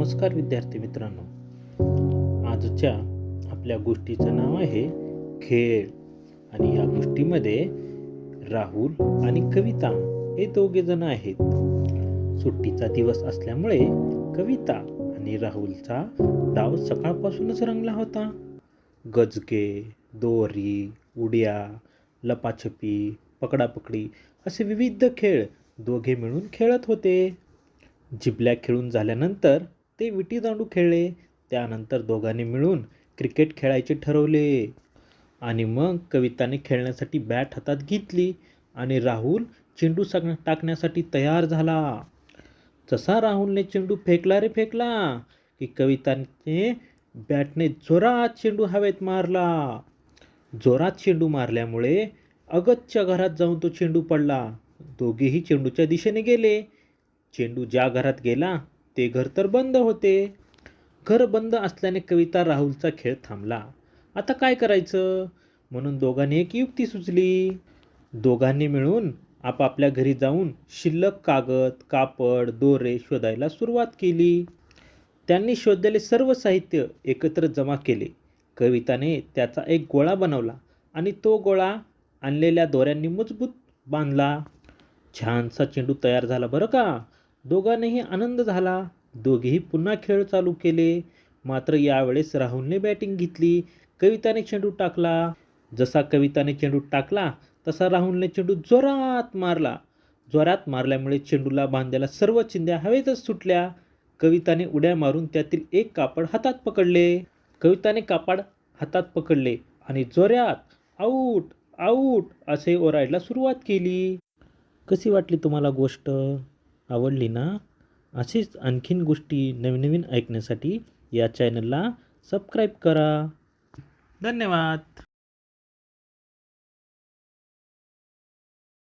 नमस्कार विद्यार्थी मित्रांनो. आजच्या आपल्या गोष्टीचं नाव आहे खेळ. आणि या गोष्टीमध्ये राहुल आणि कविता हे दोघे जण आहेत. सुट्टीचा दिवस असल्यामुळे कविता आणि राहुलचा डाव सकाळपासूनच रंगला होता. गजगे दोरी उड्या लपाछपी पकडापकडी असे विविध खेळ दोघे मिळून खेळत होते. जिबल्या खेळून झाल्यानंतर ते विटीदांडू खेळले. त्यानंतर दोघांनी मिळून क्रिकेट खेळायचे ठरवले. आणि मग कविताने खेळण्यासाठी बॅट हातात घेतली आणि राहुल चेंडू सग टाकण्यासाठी तयार झाला. जसा राहुलने चेंडू फेकला रे फेकला की कविताने बॅटने जोरात चेंडू हवेत मारला. जोरात चेंडू मारल्यामुळे अगतच्या घरात जाऊन तो चेंडू पडला. दोघेही चेंडूच्या दिशेने गेले. चेंडू ज्या घरात गेला ते घर तर बंद होते. घर बंद असल्याने कविता राहुलचा खेळ थांबला. आता काय करायचं? म्हणून दोघांनी एक युक्ती सुचली. दोघांनी मिळून आपापल्या घरी जाऊन शिल्लक कागद कापड दोरे शोधायला सुरुवात केली. त्यांनी शोधलेले सर्व साहित्य एकत्र जमा केले. कविताने त्याचा एक गोळा बनवला आणि तो गोळा आणलेल्या दोऱ्यांनी मजबूत बांधला. छानसा चेंडू तयार झाला बरं का? दोघांनाही आनंद झाला. दोघेही पुन्हा खेळ चालू केले. मात्र यावेळेस राहुलने बॅटिंग घेतली. कविताने चेंडू टाकला. जसा कविताने चेंडू टाकला तसा राहुलने चेंडू जोरात मारला. जोरात मारल्यामुळे चेंडूला बांधलेल्या सर्व चिंध्या हवेतच सुटल्या. कविताने उड्या मारून त्यातील एक कापड हातात पकडले. कविताने कापड हातात पकडले आणि जोऱ्यात आऊट आऊट असे ओरायला सुरुवात केली. कशी वाटली तुम्हाला गोष्ट? आवडली ना? अशीच आणखीन गोष्टी नवीन नवीन ऐकण्यासाठी या चॅनलला सबस्क्राईब करा. धन्यवाद.